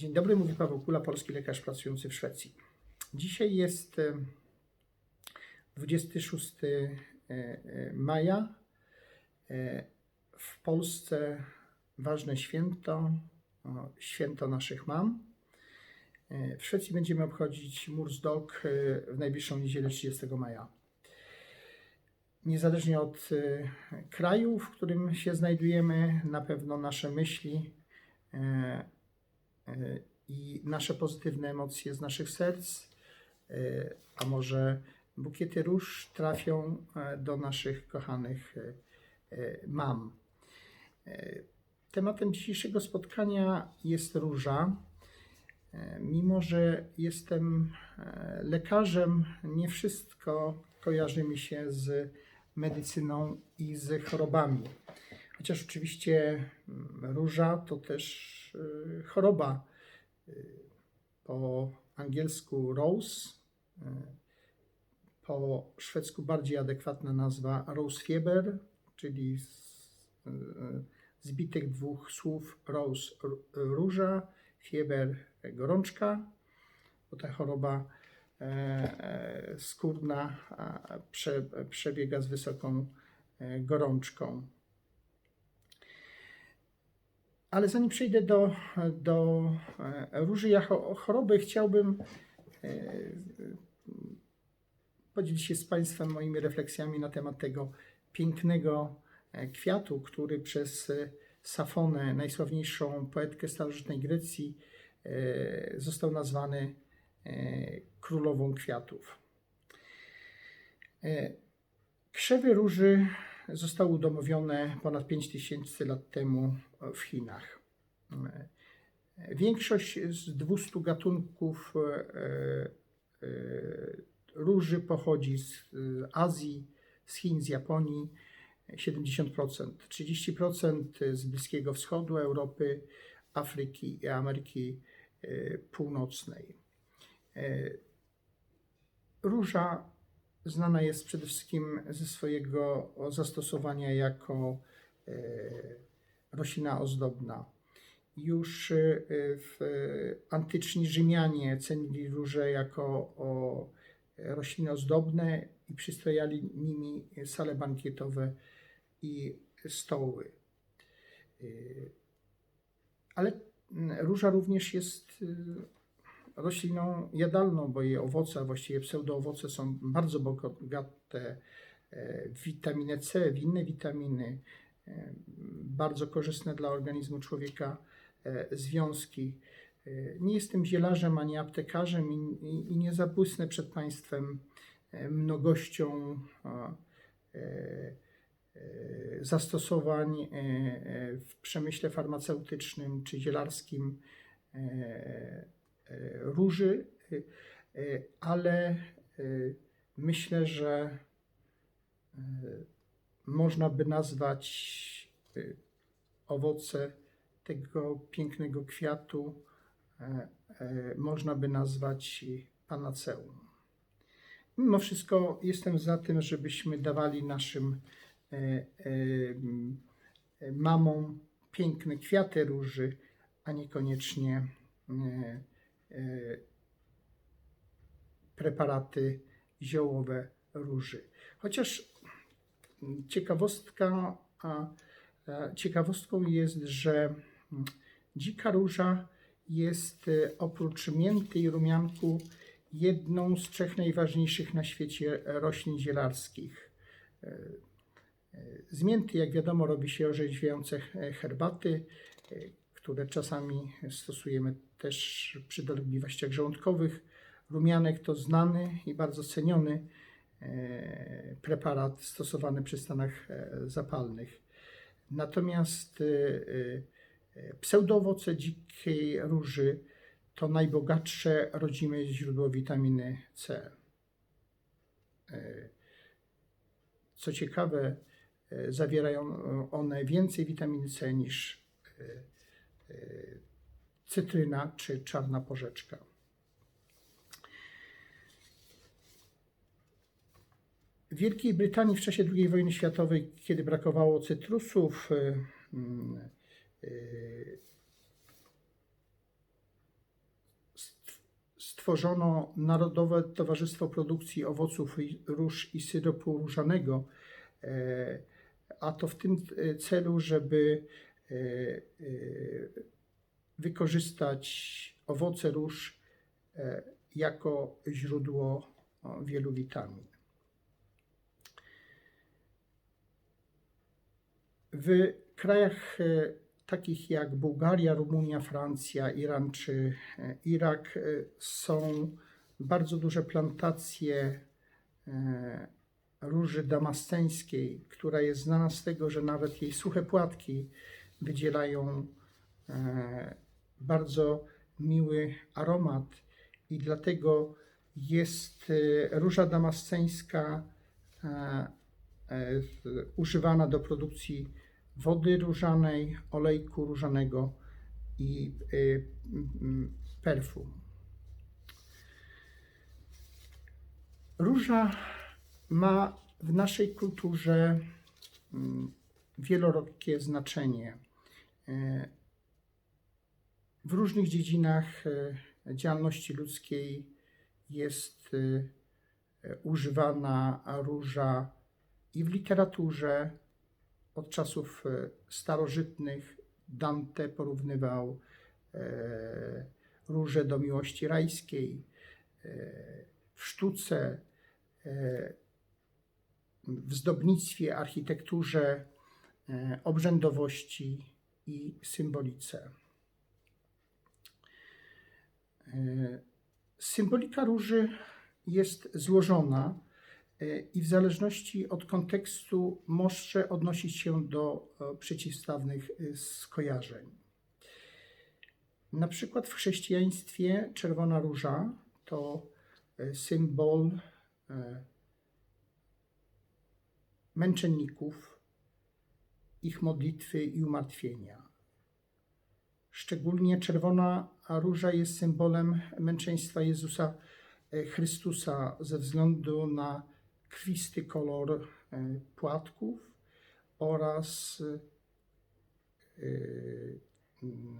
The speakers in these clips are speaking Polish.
Dzień dobry, mówi Paweł Kula, polski lekarz pracujący w Szwecji. Dzisiaj jest e, 26 e, e, maja. E, W Polsce ważne święto, święto naszych mam. W Szwecji będziemy obchodzić Mursdok w najbliższą niedzielę 30 maja. Niezależnie od kraju, w którym się znajdujemy, na pewno nasze myśli i nasze pozytywne emocje z naszych serc, e, a może bukiety róż trafią e, do naszych kochanych e, e, mam. E, Tematem dzisiejszego spotkania jest róża. E, Mimo, że jestem e, lekarzem, nie wszystko kojarzy mi się z medycyną i z chorobami. Chociaż oczywiście mm, róża to też y, choroba. Y, Po angielsku rose, y, po szwedzku bardziej adekwatna nazwa rosefieber, czyli z, y, zbitek dwóch słów rose róża, fieber gorączka, bo ta choroba e, e, skórna przebiega z wysoką e, gorączką. Ale zanim przejdę do, do e, róży choroby, chciałbym e, podzielić się z Państwem moimi refleksjami na temat tego pięknego e, kwiatu, który przez Safonę, najsławniejszą poetkę starożytnej Grecji, został nazwany królową kwiatów. Krzewy róży zostały udomowione ponad 5000 lat temu w Chinach. Większość z 200 gatunków e, e, róży pochodzi z Azji, z Chin, z Japonii. 70%, 30% z Bliskiego Wschodu, Europy, Afryki i Ameryki e, Północnej. Róża znana jest przede wszystkim ze swojego zastosowania jako e, roślina ozdobna. Już e, w antyczni Rzymianie cenili róże jako rośliny ozdobne i przystrojali nimi sale bankietowe i stoły. Y, Ale róża również jest rośliną jadalną, bo jej owoce, a właściwie pseudoowoce są bardzo bogate e, w witaminę C, w inne witaminy, e, bardzo korzystne dla organizmu człowieka e, związki. E, Nie jestem zielarzem ani aptekarzem i, i, i nie zabłysnę przed Państwem e, mnogością e, e, zastosowań e, e, w przemyśle farmaceutycznym czy zielarskim róży, e, e, ale e, myślę, że można by nazwać owoce tego pięknego kwiatu, można by nazwać panaceum. Mimo wszystko jestem za tym, żebyśmy dawali naszym mamom piękne kwiaty róży, a niekoniecznie preparaty ziołowe róży. Chociaż ciekawostka, a ciekawostką jest, że mm, dzika róża jest e, oprócz mięty i rumianku jedną z trzech najważniejszych na świecie roślin zielarskich. E, e, Z mięty, jak wiadomo, robi się orzeźwiające he- herbaty, e, które czasami stosujemy też przy dolegliwościach żołądkowych. Rumianek to znany i bardzo ceniony e, preparat stosowany przy stanach e, zapalnych. Natomiast e, e, pseudoowoce dzikiej róży to najbogatsze rodzime źródło witaminy C. Co ciekawe, zawierają one więcej witaminy C niż cytryna czy czarna porzeczka. W Wielkiej Brytanii w czasie II wojny światowej, kiedy brakowało cytrusów, mm, e, stworzono Narodowe Towarzystwo Produkcji Owoców Róż i Syropu Różanego, e, a to w tym celu, żeby wykorzystać owoce róż e, jako źródło wielu witamin. W krajach e, takich jak Bułgaria, Rumunia, Francja, Iran czy e, Irak są bardzo duże plantacje róży damasceńskiej, która jest znana z tego, że nawet jej suche płatki wydzielają bardzo miły aromat i dlatego jest e, róża damasceńska e, e, używana do produkcji wody różanej, olejku różanego i perfum. Róża ma w naszej kulturze mm, wielorakie znaczenie. W różnych dziedzinach e, działalności ludzkiej jest e, używana róża i w literaturze, od czasów e, starożytnych Dante porównywał róże do miłości rajskiej. W sztuce, w zdobnictwie, architekturze, obrzędowości i symbolice. E, Symbolika róży jest złożona e, i w zależności od kontekstu może odnosić się do e, przeciwstawnych skojarzeń. Na przykład w chrześcijaństwie czerwona róża to symbol męczenników, ich modlitwy i umartwienia. Szczególnie czerwona róża jest symbolem męczeństwa Jezusa e, Chrystusa ze względu na krwisty kolor e, płatków oraz e, mm,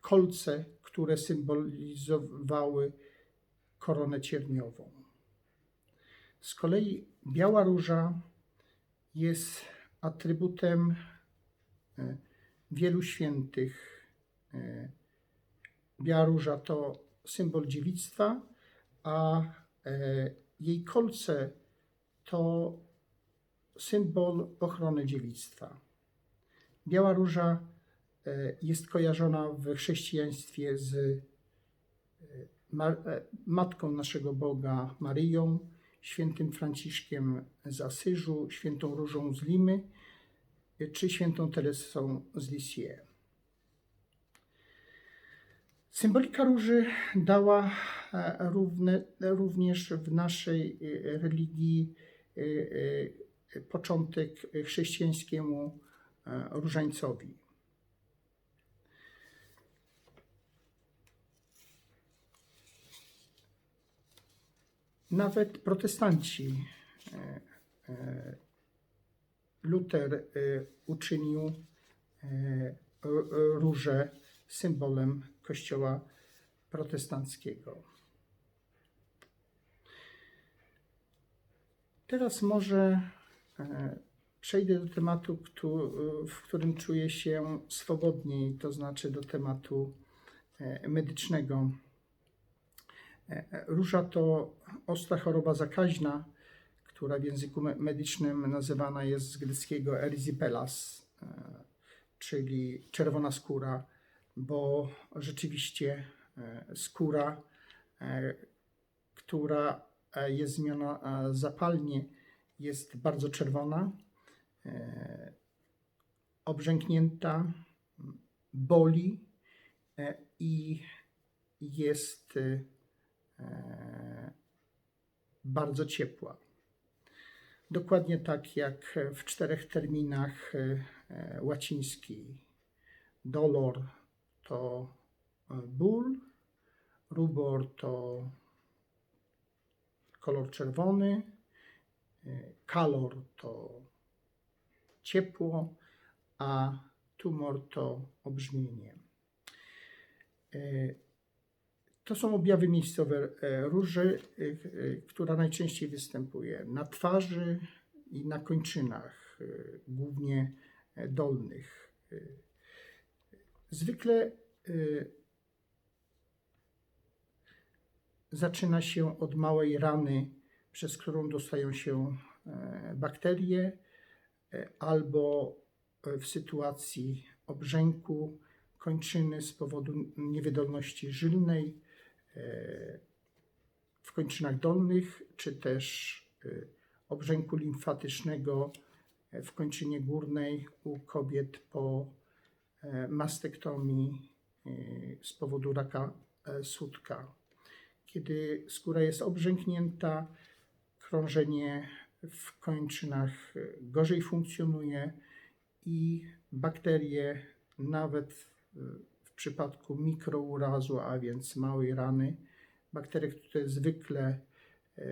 kolce, które symbolizowały koronę cierniową. Z kolei biała róża jest atrybutem wielu świętych. E, Biała róża to symbol dziewictwa, a e, jej kolce to symbol ochrony dziewictwa. Biała róża e, jest kojarzona w chrześcijaństwie z e, ma- e, matką naszego Boga Maryją, świętym Franciszkiem z Asyżu, świętą Różą z Limy e, czy świętą Teresą z Lisieux. Symbolika róży dała e, równe, również w naszej e, religii e, początek chrześcijańskiemu różańcowi. Nawet protestanci Luter e, uczynił e, r- różę symbolem Kościoła protestanckiego. Teraz może e, przejdę do tematu, w którym czuję się swobodniej, to znaczy do tematu e, medycznego. E, Róża to ostra choroba zakaźna, która w języku me- medycznym nazywana jest z greckiego erysipelas, e, czyli czerwona skóra, bo rzeczywiście e, skóra, e, która jest zmieniona e, zapalnie, jest bardzo czerwona, obrzęknięta, boli i jest bardzo ciepła. Dokładnie tak jak w czterech terminach e, e, łacińskiej. Dolor to e, ból, rubor to kolor czerwony, kalor to ciepło, a tumor to obrzmienie. To są objawy miejscowe e, róży, e, która najczęściej występuje na twarzy i na kończynach, e, głównie dolnych. Zwykle zaczyna się od małej rany, przez którą dostają się bakterie, albo w sytuacji obrzęku kończyny z powodu niewydolności żylnej w kończynach dolnych, czy też e, obrzęku limfatycznego e, w kończynie górnej u kobiet po e, mastektomii e, z powodu raka e, sutka. Kiedy skóra jest obrzęknięta, krążenie w kończynach e, gorzej funkcjonuje i bakterie, nawet e, przypadku mikrourazu, a więc małej rany, bakterie, które zwykle e,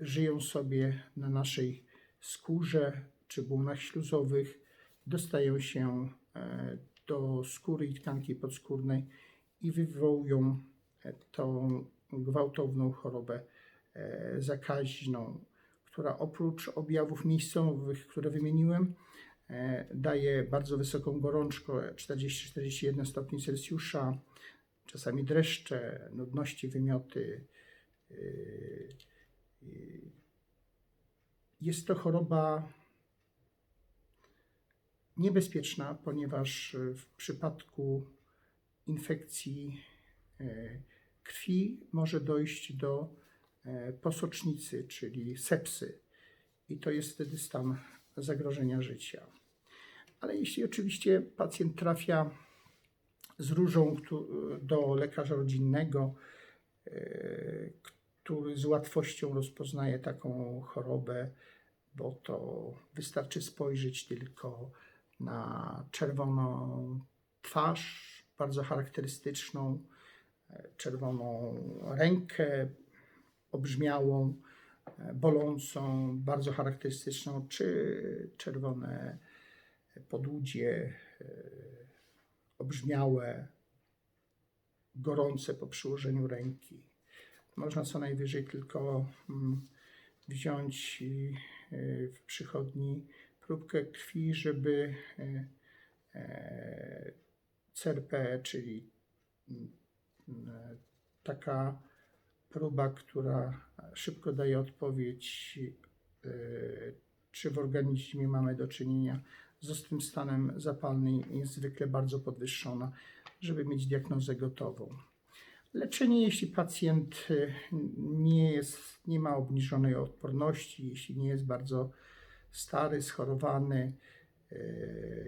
żyją sobie na naszej skórze czy błonach śluzowych, dostają się e, do skóry i tkanki podskórnej i wywołują e, tą gwałtowną chorobę zakaźną, która oprócz objawów miejscowych, które wymieniłem, daje bardzo wysoką gorączkę 40-41 stopni Celsjusza, czasami dreszcze, nudności, wymioty. Yy. Jest to choroba niebezpieczna, ponieważ w przypadku infekcji e, krwi może dojść do e, posocznicy, czyli sepsy. I to jest wtedy stan zagrożenia życia. Ale jeśli oczywiście pacjent trafia z różą do lekarza rodzinnego, e, który z łatwością rozpoznaje taką chorobę, bo to wystarczy spojrzeć tylko na czerwoną twarz, bardzo charakterystyczną, e, czerwoną rękę, obrzmiałą, e, bolącą, bardzo charakterystyczną, czy czerwone podłudzie, e, obrzmiałe, gorące po przyłożeniu ręki. Można co najwyżej tylko mm, wziąć e, w przychodni próbkę krwi, żeby e, CRP, czyli mm, taka próba, która szybko daje odpowiedź, czy w organizmie mamy do czynienia z ostrym stanem zapalnym, jest zwykle bardzo podwyższona, żeby mieć diagnozę gotową. Leczenie, jeśli pacjent e, nie, jest, nie ma obniżonej odporności, jeśli nie jest bardzo stary, schorowany, e,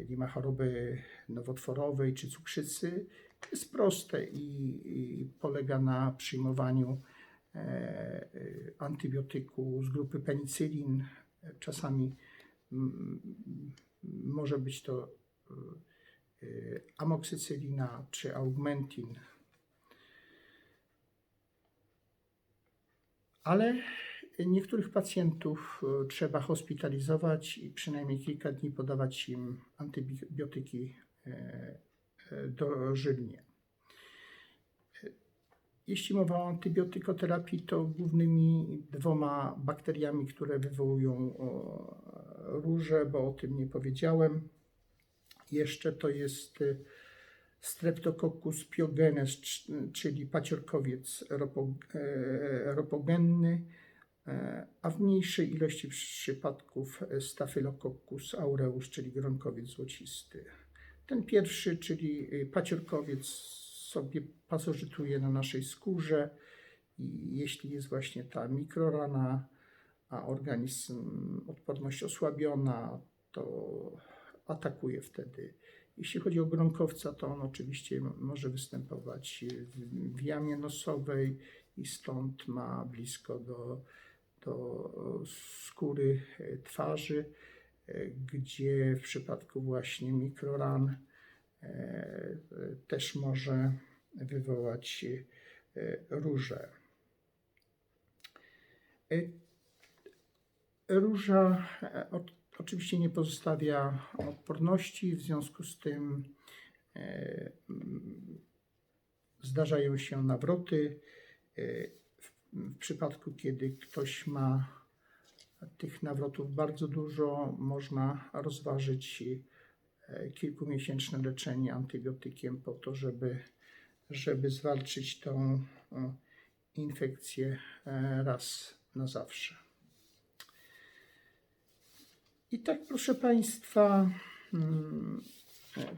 nie ma choroby nowotworowej czy cukrzycy, jest proste i, i polega na przyjmowaniu e, antybiotyku z grupy penicylin. Czasami mm, może być to e, e, amoksycylina czy augmentin. Ale niektórych pacjentów e, trzeba hospitalizować i przynajmniej kilka dni podawać im antybiotyki dożylnie. Jeśli mowa o antybiotykoterapii, to głównymi dwoma bakteriami, które wywołują róże, bo o tym nie powiedziałem, jeszcze to jest e, Streptococcus pyogenes, cz- czyli paciorkowiec e, ropogenny, e, a w mniejszej ilości przypadków Staphylococcus aureus, czyli gronkowiec złocisty. Ten pierwszy, czyli e, paciorkowiec, sobie pasożytuje na naszej skórze i jeśli jest właśnie ta mikrorana, a organizm, odporność osłabiona, to atakuje wtedy jeśli chodzi o gronkowca, to on oczywiście może występować w, w jamie nosowej i stąd ma blisko do, do skóry e, twarzy, e, gdzie w przypadku właśnie mikroran e, też może wywołać róże. E, Róża e, oczywiście nie pozostawia odporności, w związku z tym e, mm, zdarzają się nawroty. Y, W, przypadku, kiedy ktoś ma tych nawrotów bardzo dużo, można rozważyć kilkumiesięczne leczenie antybiotykiem po to, żeby, żeby zwalczyć tą infekcję e, raz na zawsze. I tak, proszę Państwa, mm,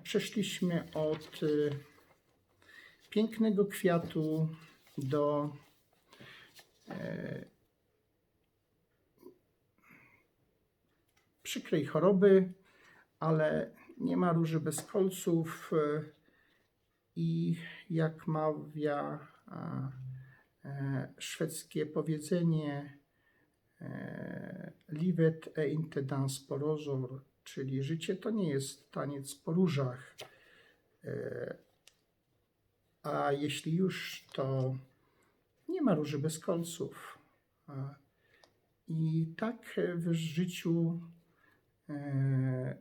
przeszliśmy od y, pięknego kwiatu do e, przykrej choroby, ale nie ma róży bez kolców e, i jak mawia e, szwedzkie powiedzenie livet e inte dans po rozor, czyli życie to nie jest taniec po różach, e, a jeśli już, to nie ma róży bez kolców. A, I tak w życiu e,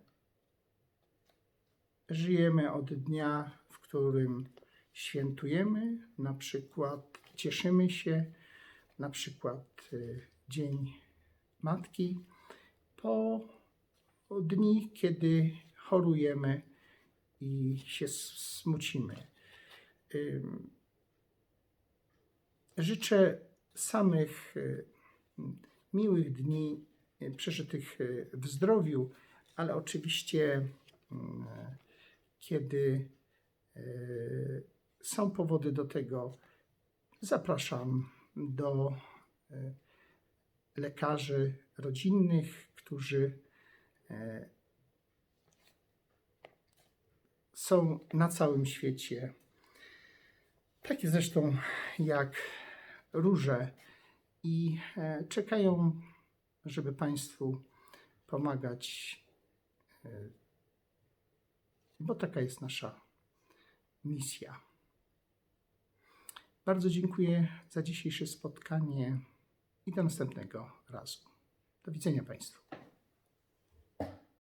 żyjemy od dnia, w którym świętujemy, na przykład cieszymy się, na przykład e, Dzień Matki, po dni, kiedy chorujemy i się smucimy. Życzę samych y, miłych dni y, przeżytych y, w zdrowiu, ale oczywiście, kiedy są powody do tego, zapraszam do lekarzy rodzinnych, którzy e, są na całym świecie. Takie zresztą jak róże i e, czekają, żeby Państwu pomagać, e, bo taka jest nasza misja. Bardzo dziękuję za dzisiejsze spotkanie i do następnego razu. Do widzenia Państwu.